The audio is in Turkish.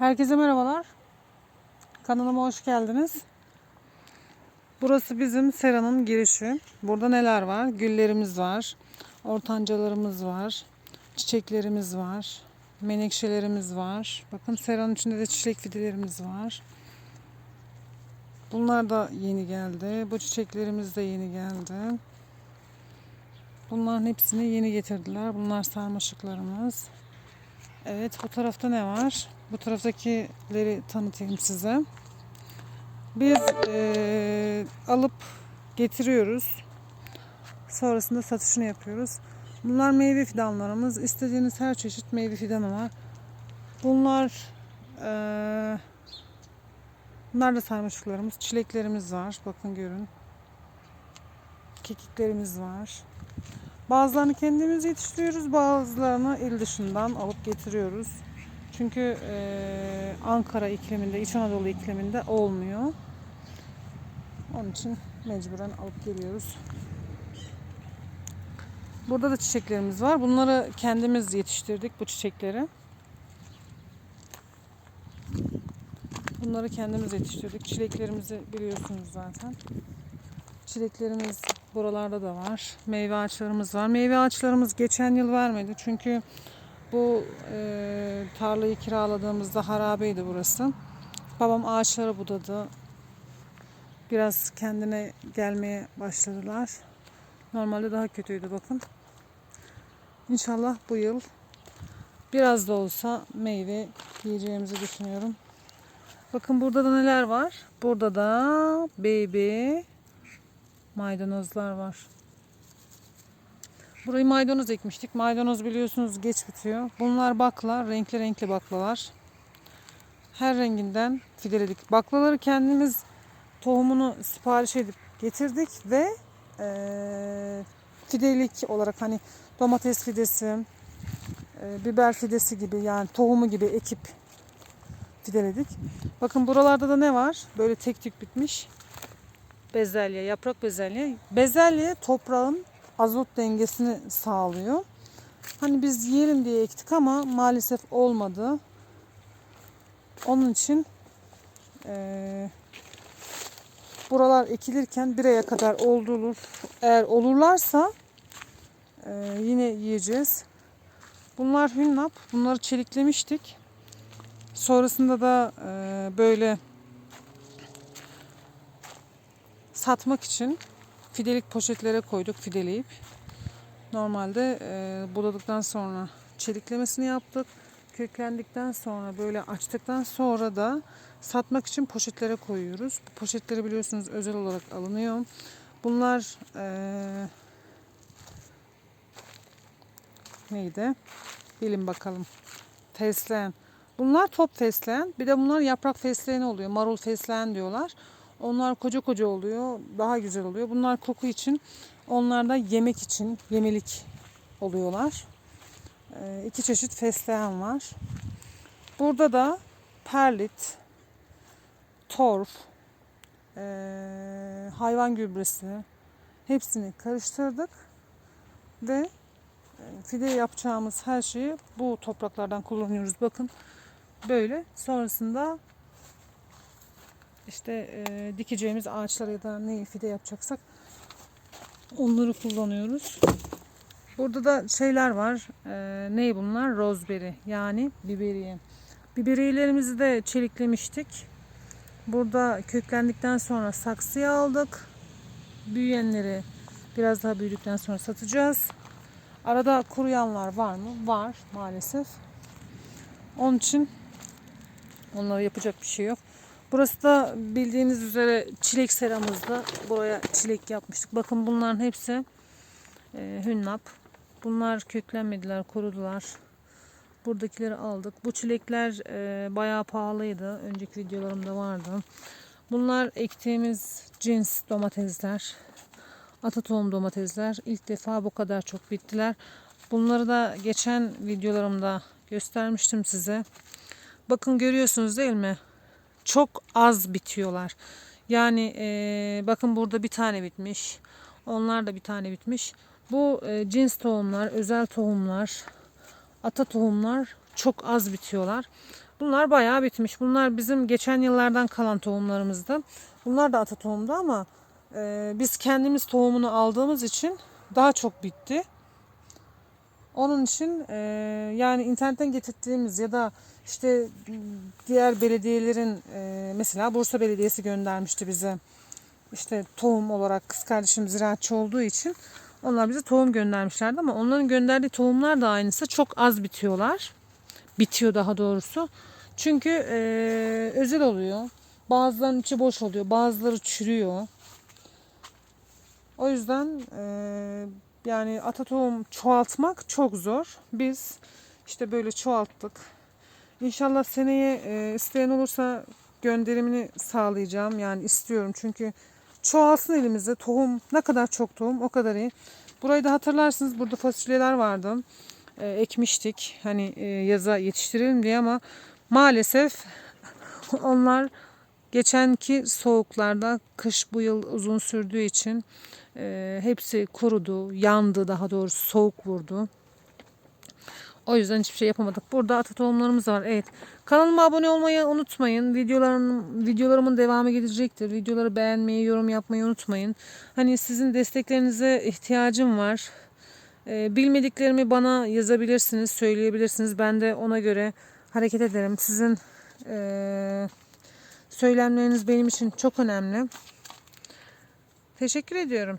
Herkese merhabalar. Kanalıma hoş geldiniz. Burası bizim seranın girişi. Burada neler var? Güllerimiz var. Ortancalarımız var. Çiçeklerimiz var. Menekşelerimiz var. Bakın seranın içinde de çiçek fidelerimiz var. Bunlar da yeni geldi. Bu çiçeklerimiz de yeni geldi. Bunların hepsini yeni getirdiler. Bunlar sarmaşıklarımız. Evet bu tarafta ne var? Bu taraftakileri tanıtayım size. Biz eee, alıp getiriyoruz. Sonrasında satışını yapıyoruz. Bunlar meyve fidanlarımız. İstediğiniz her çeşit meyve fidanı var. Bunlar eee bunlar da sarmaşıklarımız. Çileklerimiz var. Bakın görün. Kekiklerimiz var. Bazılarını kendimiz yetiştiriyoruz, bazılarını il dışından alıp getiriyoruz. Çünkü eee, Ankara ikliminde, İç Anadolu ikliminde olmuyor. Onun için mecburen alıp geliyoruz. Burada da çiçeklerimiz var. Bunları kendimiz yetiştirdik bu çiçekleri. Bunları kendimiz yetiştirdik. Çileklerimizi biliyorsunuz zaten. Çileklerimiz buralarda da var. Meyve ağaçlarımız var. Meyve ağaçlarımız geçen yıl vermedi. Çünkü bu e, tarlayı kiraladığımızda harabeydi burası. Babam ağaçları budadı. Biraz kendine gelmeye başladılar. Normalde daha kötüydü bakın. İnşallah bu yıl biraz da olsa meyve yiyeceğimizi düşünüyorum. Bakın burada da neler var? Burada da baby maydanozlar var. Burayı maydanoz ekmiştik. Maydanoz biliyorsunuz geç bitiyor. Bunlar bakla, renkli renkli baklalar. Her renginden fideledik. Baklaları kendimiz tohumunu sipariş edip getirdik ve eee fidelik olarak hani domates fidesi, eee, biber fidesi gibi yani tohumu gibi ekip fideledik. Bakın buralarda da ne var? Böyle tek tük bitmiş bezelye, yaprak bezelye. Bezelye toprağın azot dengesini sağlıyor. Hani biz yiyelim diye ektik ama maalesef olmadı. Onun için eee, buralar ekilirken bir aya kadar oldurulur. Eğer olurlarsa eee, yine yiyeceğiz. Bunlar hünnap. Bunları çeliklemiştik. Sonrasında da eee, böyle satmak için fidelik poşetlere koyduk fideleyip. Normalde e, buladıktan sonra çeliklemesini yaptık. Köklendikten sonra böyle açtıktan sonra da satmak için poşetlere koyuyoruz. Bu poşetleri biliyorsunuz özel olarak alınıyor. Bunlar e, neydi? Bilin bakalım. Fesleğen. Bunlar top fesleğen. Bir de bunlar yaprak fesleğeni oluyor. Marul fesleğen diyorlar. Onlar koca koca oluyor. Daha güzel oluyor. Bunlar koku için. Onlar da yemek için. Yemelik oluyorlar. Ee, iki çeşit fesleğen var. Burada da perlit, torf, ee, hayvan gübresi hepsini karıştırdık ve e, fide yapacağımız her şeyi bu topraklardan kullanıyoruz. Bakın böyle. Sonrasında işte e, dikeceğimiz ağaçlara ya da ne fide yapacaksak onları kullanıyoruz. Burada da şeyler var. E, ne bunlar? Rozberi yani biberiye. Biberiyelerimizi de çeliklemiştik. Burada köklendikten sonra saksıya aldık. Büyüyenleri biraz daha büyüdükten sonra satacağız. Arada kuruyanlar var mı? Var maalesef. Onun için onlara yapacak bir şey yok. Burası da bildiğiniz üzere çilek seramızda. Buraya çilek yapmıştık. Bakın bunların hepsi e, hünnap. Bunlar köklenmediler, kurudular. Buradakileri aldık. Bu çilekler e, bayağı pahalıydı. Önceki videolarımda vardı. Bunlar ektiğimiz cins domatesler. Ata domatesler. İlk defa bu kadar çok bittiler. Bunları da geçen videolarımda göstermiştim size. Bakın görüyorsunuz değil mi? Çok az bitiyorlar. Yani e, bakın burada bir tane bitmiş. Onlar da bir tane bitmiş. Bu e, cins tohumlar, özel tohumlar, ata tohumlar çok az bitiyorlar. Bunlar bayağı bitmiş. Bunlar bizim geçen yıllardan kalan tohumlarımızdı. Bunlar da ata tohumdu ama e, biz kendimiz tohumunu aldığımız için daha çok bitti. Onun için e, yani internetten getirdiğimiz ya da işte diğer belediyelerin e, mesela Bursa Belediyesi göndermişti bize. İşte tohum olarak kız kardeşim ziraatçı olduğu için onlar bize tohum göndermişlerdi ama onların gönderdiği tohumlar da aynısı. Çok az bitiyorlar. Bitiyor daha doğrusu. Çünkü e, özel oluyor. Bazılarının içi boş oluyor. Bazıları çürüyor. O yüzden e, yani ata tohum çoğaltmak çok zor. Biz işte böyle çoğalttık. İnşallah seneye e, isteyen olursa gönderimini sağlayacağım. Yani istiyorum çünkü çoğalsın elimizde. Tohum ne kadar çok tohum o kadar iyi. Burayı da hatırlarsınız burada fasulyeler vardı. E, ekmiştik hani e, yaza yetiştirelim diye ama maalesef onlar geçenki soğuklarda kış bu yıl uzun sürdüğü için e, hepsi kurudu, yandı daha doğrusu soğuk vurdu. O yüzden hiçbir şey yapamadık. Burada ata tohumlarımız var. Evet. Kanalıma abone olmayı unutmayın. Videolarım, videolarımın devamı gelecektir. Videoları beğenmeyi, yorum yapmayı unutmayın. Hani sizin desteklerinize ihtiyacım var. Ee, bilmediklerimi bana yazabilirsiniz, söyleyebilirsiniz. Ben de ona göre hareket ederim. Sizin eee söylemleriniz benim için çok önemli. Teşekkür ediyorum.